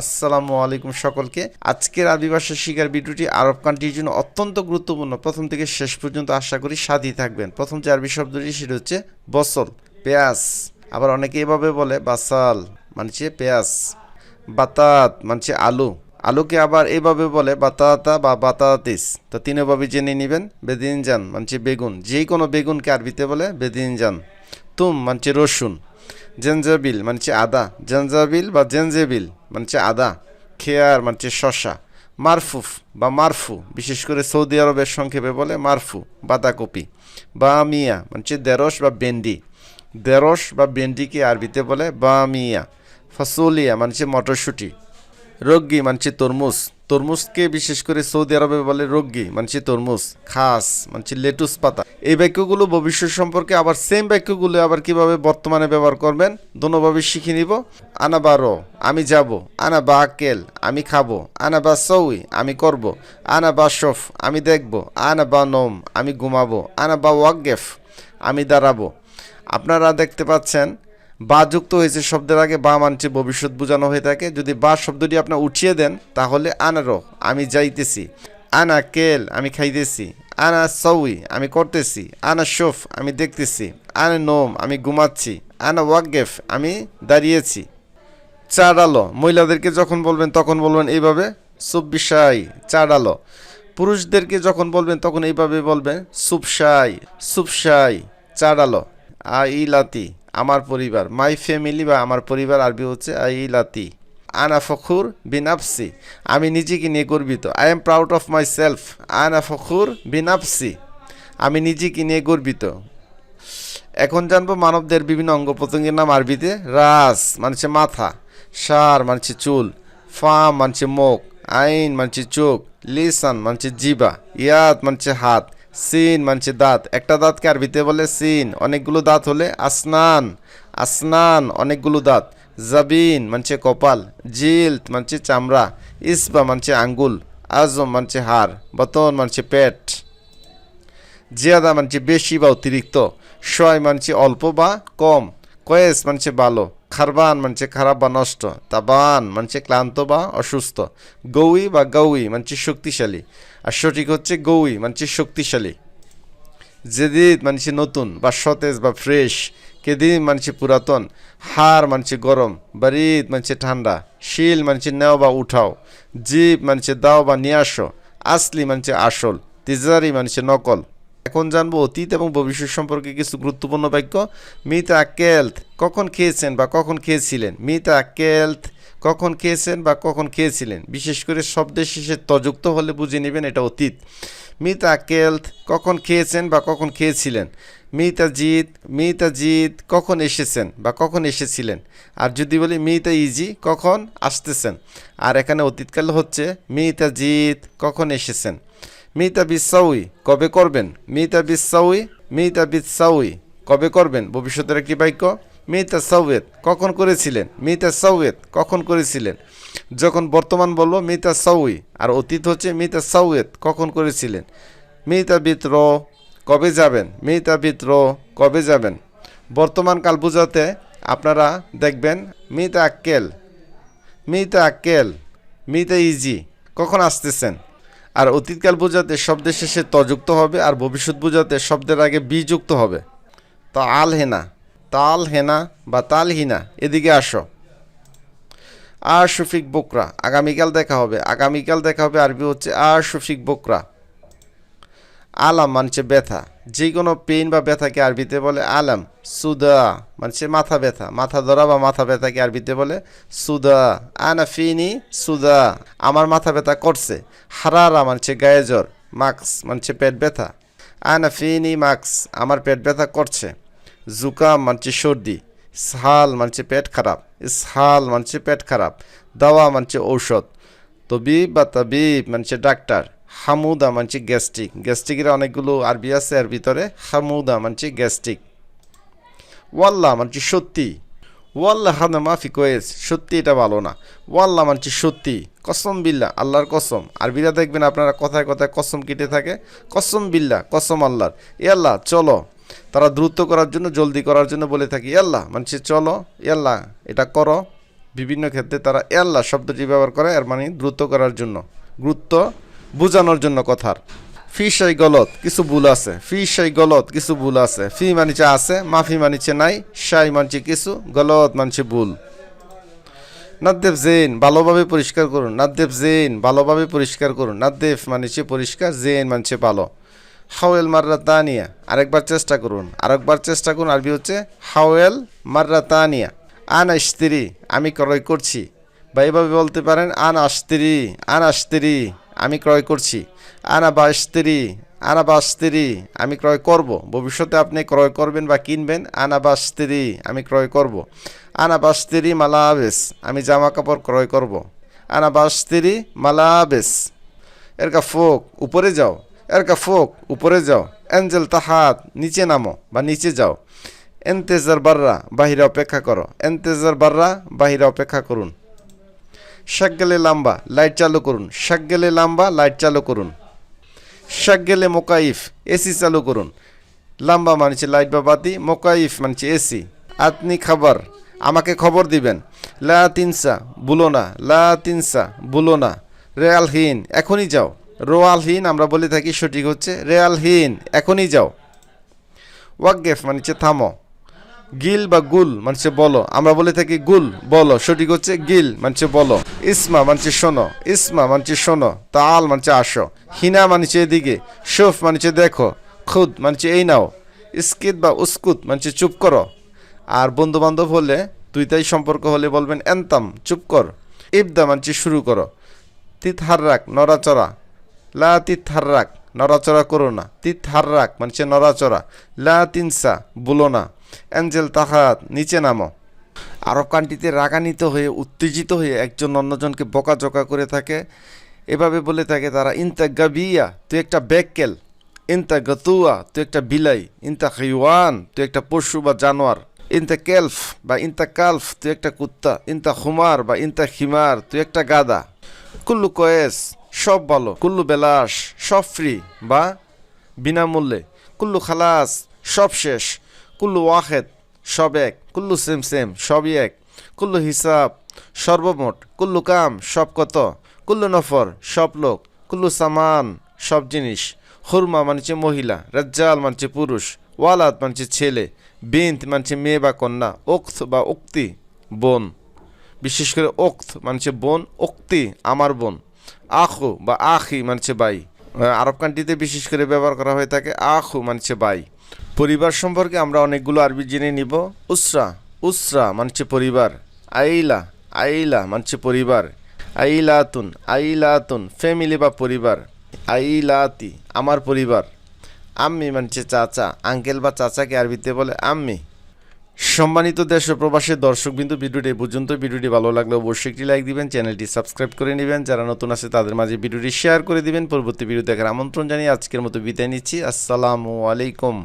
আসসালামু আলাইকুম সকলকে। আজকের ভাষা শিকার ভিডিওটি আরব কান্ট্রির জন্য অত্যন্ত গুরুত্বপূর্ণ। প্রথম থেকে শেষ পর্যন্ত আশা করি সাথী থাকবেন। প্রথম যে আরবি শব্দটি সেটা হচ্ছে বসল, পেঁয়াজ। আবার অনেকে এভাবে বলে বাসাল মানছে পেঁয়াজ। বাতাত মানছে আলু। আলুকে আবার এভাবে বলে বাতাতা বা বাতাতিস। তো তিনভাবে জেনে নেবেন, বেদিনজান মানছে বেগুন। যেই কোনো বেগুনকে আরবিতে বলে বেদিনজান। তুম মানছে রসুন। জেনজাবিল মানছে আদা। জেনজাবিল বা জেনজেবিল মানছে আদা। খেয়ার মানছে শশা মারফুফ বা মারফু, বিশেষ করে সৌদি আরবের সংক্ষেপে বলে মারফু, বাঁধাকপি। বা মিয়া মানছে দেরস বা বেন্ডি দেরস বা বেন্ডিকে আরবিতে বলে বা মিয়া ফসলিয়া মানছে মটরশুঁটি। রোগ্গি মানছে তরমুজ। তরমুজকে বিশেষ করে সৌদি আরবে বলে রোগ্গি মানছি তরমুজ, খাস মানছি লেটুস পাতা। এই বাক্যগুলো ভবিষ্যৎ সম্পর্কে আবার সেম বাক্যগুলো আবার কীভাবে বর্তমানে ব্যবহার করবেন, দোনোভাবে শিখে নিব। আনা বারো আমি যাব। আনা বা আকেল, আমি খাব। আনা বা সৌই, আমি করব। আনা বা শফ, আমি দেখব। আনা বা নোম আমি ঘুমাবো। আনা বা ওয়াকগেফ আমি দাঁড়াবো। আপনারা দেখতে পাচ্ছেন বা যুক্ত হয়েছে শব্দের আগে বা মানছে ভবিষ্যৎ বোঝানো হয়ে থাকে। যদি বা শব্দটি আপনার উঠিয়ে দেন, তাহলে আনারো, আমি যাইতেছি। আনা কেল, আমি খাইতেছি। আনা সৌই, আমি করতেছি। আনা শোফ আমি দেখতেছি। আনা নোম, আমি ঘুমাচ্ছি। আনা ওয়াকগেফ আমি দাঁড়িয়েছি। চাড়ালো, মহিলাদেরকে যখন বলবেন, তখন বলবেন এইভাবে। সুবিশাই চাড়ালো। পুরুষদেরকে যখন বলবেন, তখন এইভাবে বলবেন সুপসাই সুপসাই চার চাড়ালো আইলাতি আমার পরিবার মাই ফ্যামিলি বা আমার পরিবার আরবি হচ্ছে আইলাতি। আনা ফখুর বিনাপসি আমি নিজেকে নিয়ে গর্বিত। I am proud of myself আনা ফখুর বিনাপসি আমি নিজেকে নিয়ে গর্বিত। এখন জানব মানবদের বিভিন্ন অঙ্গ প্রত্যঙ্গের নাম আরবিতে রাস মানছে মাথা। সার মানছে চুল। ফাম মানছে মুখ। আইন মানছে চোখ। লিসান মানছে জিবা। ইয়াদ মানছে হাত। সিন, মানছে দাঁত। একটা দাঁতকে আরবিতে বলে সিন। অনেকগুলো দাঁত হলে আসনান আসনান, অনেকগুলো দাঁত। জাবিন, মানছে কপাল। জিল্ত, মানছে চামড়া। ইসবা, মানছে আঙ্গুল। আজম, মানছে হাড়। বতন, মানছে পেট। জিয়াদা, মানছে বেশি বা অতিরিক্ত। শয় মানছে অল্প বা কম। কয়েস, মানছে ভালো। খারবান মানছে খারাপ বা নষ্ট তাবান মানছে ক্লান্ত বা অসুস্থ গৌই বা গৌই মানছে শক্তিশালী আর সঠিক হচ্ছে গৌই মানছে শক্তিশালী জেদিদ মানছে নতুন বা সতেজ বা ফ্রেশ কেদিন মানছে পুরাতন হার মানছে গরম বারিদ মানছে ঠান্ডা শিল মানছে নেও বা উঠাও জিপ মানছে দাও বা নিয়ে আসো আসলি মানছে আসল তিজারি মানছে নকল এখন জানব অতীত এবং ভবিষ্যৎ সম্পর্কে কিছু গুরুত্বপূর্ণ বাক্য। মিতা, কেলথ, কখন খেয়েছেন বা কখন খেয়েছিলেন? মিতা, কেলথ, কখন খেয়েছেন বা কখন খেয়েছিলেন? বিশেষ করে শব্দের শেষে তযুক্ত হলে বুঝে নেবেন এটা অতীত। মিতা, কেলথ, কখন খেয়েছেন বা কখন খেয়েছিলেন? মিতা জিত মিতা জিত কখন এসেছেন বা কখন এসেছিলেন? আর যদি বলি মিতা, ইজি, কখন আসতেছেন? আর এখানে অতীতকাল হচ্ছে মিতা জিত কখন এসেছেন? মিতা বিসাউই, কবে করবেন? মিতা বিসাউই মিতা বিসাউই, কবে করবেন? ভবিষ্যতের একটি বাক্য, মিতা সৌয়েত কখন করেছিলেন? মিতা সৌয়েত কখন করেছিলেন? যখন বর্তমান বলব, মিতা সৌই আর অতীত হচ্ছে মিতা সৌয়েত কখন করেছিলেন? মিতা বিত্র, কবে যাবেন? মিতা বিত্র, কবে যাবেন? বর্তমান কাল বোঝাতে আপনারা দেখবেন, মিতা আক্কেল মিতা আক্কেল, মিতা ইজি, কখন আসতেছেন? আর অতীতকাল বোঝাতে শব্দের শেষে তযুক্ত হবে আর ভবিষ্যৎ বোঝাতে শব্দের আগে বি যুক্ত হবে। তা আল হেনা, তাল হেনা বা তাল হিনা, এদিকে আসো। আর শফিক বোকরা, আগামীকাল দেখা হবে। আগামীকাল দেখা হবে আরবি হচ্ছে আর শফিক বোকরা। আলাম মানছে ব্যথা। যে কোনো পেইন বা ব্যথাকে আরবিতে বলে আলাম, সুদা মানছে মাথা ব্যথা। মাথা ধরা বা মাথা ব্যথাকে আরবিতে বলে সুদা। আনা ফিনি সুদা, আমার মাথা ব্যথা করছে। হারারা মানছে গায়ে জ্বর, মাক্স মানছে পেট ব্যথা। আনা ফিনি মাক্স, আমার পেট ব্যথা করছে। জুকাম মানছে সর্দি। সাল মানছে পেট খারাপ। ইসহাল মানছে পেট খারাপ। দাওয়া মানছে ঔষধ। তবিব বা তবিব মানছে ডাক্তার। হামুদা মানছি গ্যাস্ট্রিক। গ্যাস্ট্রিকের অনেকগুলো আরবি আছে, এর ভিতরে হামুদা মানছি গ্যাস্ট্রিক। ওয়াল্লা মানছি সত্যি। ওয়াল্লা হাদা মাফি কোয়েস, সত্যি এটা ভালো না। ওয়াল্লা মানছি সত্যি। কসম বিল্লা আল্লাহর কসম। আরবিরা দেখবেন আপনারা কথায় কথায় কসম কেটে থাকে। কসম বিল্লা কসম আল্লাহর। এ আল্লাহ, চলো। তারা দ্রুত করার জন্য, জলদি করার জন্য বলে থাকি আল্লাহ, মানছে, চলো। ইয়াল্লাহ এটা করো। বিভিন্ন ক্ষেত্রে তারা আল্লাহ শব্দটি ব্যবহার করে, এর মানে দ্রুত করার জন্য। গুরুত্ব বোঝানোর জন্য কথার। ফি সাই গলত, কিছু ভুল আছে। ফি সাই গলত, কিছু ভুল আছে। ফি মানিছে আছে, মাফি মানিছে নাই, সাই মানছে কিছু, গলত মানছে ভুল। নাদ্দেব জেন ভালোভাবে পরিষ্কার করুন। নাদ্দেব জেন ভালোভাবে পরিষ্কার করুন। নাদ্দেব মানছে পরিষ্কার জেন মানছে ভালো। হাওয়েল মাররা তানিয়া, আরেকবার চেষ্টা করুন। আরেকবার চেষ্টা করুন, আরবি হচ্ছে হাওয়েল মাররা তানিয়া। আন স্ত্রী, আমি ক্রয় করছি। বা এভাবে বলতে পারেন, আন আস্ত্রী আন আস্ত্রী আমি ক্রয় করছি। আনা বা স্ত্রী আনা বা স্ত্রী আমি ক্রয় করব। ভবিষ্যতে আপনি ক্রয় করবেন বা কিনবেন আনা বা স্ত্রী আমি ক্রয় করব। আনা বা স্ত্রী মালাবেস আমি জামা কাপড় ক্রয় করব। আনা বা স্ত্রী মালাবেস এর কা ফোক, উপরে যাও। এর কা ফোক, উপরে যাও। এঞ্জেল তাহাত, নিচে নামো বা নিচে যাও। এনতেজার বাররা, বাহিরে অপেক্ষা করো। এনতেজার বাররা, বাহিরে অপেক্ষা করুন। শাক গেলে লাম্বা, লাইট চালু করুন। শাক গেলে লাম্বা, লাইট চালু করুন। শাক গেলে মোকাইফ এসি চালু করুন। লাম্বা মানছে লাইট বা বাতি, মোকাইফ মানছে এসি আপনি খাবার, আমাকে খবর দিবেন। লা তিনসা বুলো না। লা তিনসা বুলো না। রেয়ালহীন এখনই যাও। রোয়ালহীন আমরা বলে থাকি সঠিক হচ্ছে রেয়ালহীন এখনই যাও। ওয়াকগেফ মানছে থামো। গিল বা গুল মানছে বলো আমরা বলে থাকি গুল বলো সঠিক হচ্ছে গিল মানছে বলো ইসমা মানছে শোনো ইসমা মানছে শোনো তাল মানছে আসো হিনা মানছে এদিকে শোফ মানছে দেখো খুদ মানছে এই নাও ইস্কিত বা উস্কুত মানছে চুপ করো আর বন্ধু বান্ধব হলে তাই সম্পর্ক হলে বলবেন এনতাম চুপ কর ইবদা মানছে শুরু করো তিত হার হাররাক নড়াচড়া লা তিত হাররাক নড়াচড়া করো না তিত হার হাররাক মানছে নড়াচড়া লা তিনসা বলো না অ্যাঞ্জেল তাহাত নিচে নামো। আরব কান্ট্রিতে রাগান্বিত হয়ে, উত্তেজিত হয়ে একজন অন্যজনকে বকাঝকা করে থাকে। এভাবে বলে থাকে, তারা ইনতা গাবিয়া তুই একটা ব্যাককেল ইনতা গতুয়া তুই একটা বিলাই ইনতা খিওয়ান তুই একটা পশু বা জানোয়ার, ইনতা কেলফ বা ইনতা কালফ তুই একটা কুত্তা, ইনতা হুমার বা ইনতা খিমার তুই একটা গাদা। কুল্লু কয়েস, সব ভালো, কুল্লু বেলাস সব ফ্রি বা বিনামূল্যে। কুল্লু খালাস, সব শেষ কুল্লু ওয়াহেদ, সব এক। কুল্লু সেম সেম সবই এক। কুল্লু হিসাব, সর্বমোট। কুল্লু কাম, সব কত। কুল্লু নফর, সব লোক। কুল্লু সামান, সব জিনিস। হুরমা মানছে মহিলা, রাজ্জাল মানছে পুরুষ। ওয়ালাদ মানছে ছেলে। বিন্ত মানছে মেয়ে বা কন্যা। ওক্ত বা উক্তি, বোন। বিশেষ করে ওক্ত মানছে বোন, উক্তি, আমার বোন। আখু বা আখি মানছে বাই। আরব কান্ট্রিতে বিশেষ করে ব্যবহার করা হয়ে থাকে আখু মানছে বাই। পরিবার সম্পর্কে আমরা অনেকগুলো আরবি জেনে নিব। উসরা উসরা মানছে পরিবার। আইলা আইলা মানছে পরিবার। আইলাতুন আইলাতুন, ফ্যামিলি বা পরিবার। আইলাতি, আমার পরিবার। আম্মি মানছে চাচা, আঙ্কেল বা চাচাকে আরবিতে বলে আম্মি। সম্মানিত দেশ ও প্রবাসের দর্শক বিন্দু ভিডিওটি পর্যন্ত। ভিডিওটি ভালো লাগলে অবশ্যই একটি লাইক দিবেন, চ্যানেলটি সাবস্ক্রাইব করে নেবেন। যারা নতুন আছে, তাদের মাঝে ভিডিওটি শেয়ার করে দিবেন। পরবর্তী ভিডিও দেখার আমন্ত্রণ জানিয়ে আজকের মতো বিদায় নিচ্ছি। আসসালামু আলাইকুম।